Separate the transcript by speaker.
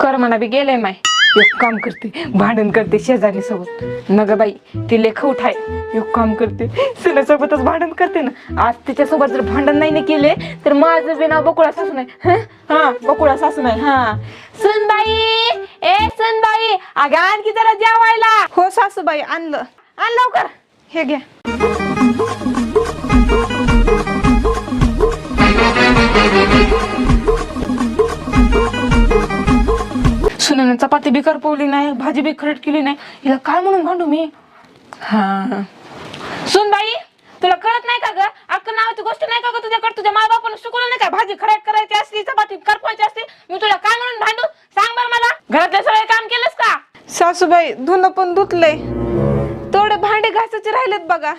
Speaker 1: कर म्हणा बी गेले माय. एक काम करते भांडण करते शेजारी सोबत. नग बाई ती लेख उठाय. एक काम करते सुनेसोबतच भांडण करते ना. आज तिच्यासोबत जर भांडण नाही ना केले तर माझं बी नाव बकुळा सासू नाही हं? हा बकुळा सासू नाही हा. सुनबाई! ए सुनबाई! अगं आणखी जरा जेवायला.
Speaker 2: हो सासूबाई आणलं.
Speaker 1: आण लवकर.
Speaker 2: हे घ्या.
Speaker 1: सुनेनं चपाती बी करपवली नाही भाजी बी खरट केली नाही. हिला काय म्हणून भांडू मी? हा. सुन बाई तुला कळत नाही का ग? अक्क नावाची गोष्ट नाही का ग तुझ्याकडे? तुझ्या माय बापानं शिकवलं नाही का? भाजी खराट करायची असली चपाती करपवायची असली मी तुला काय म्हणून भांडू? सांग बरं मला. घरातले सगळे काम केलंस का?
Speaker 2: सासूबाई धुणं पण धुतलंय. तेवढे भांडे घासायचे राहिलेत बघा.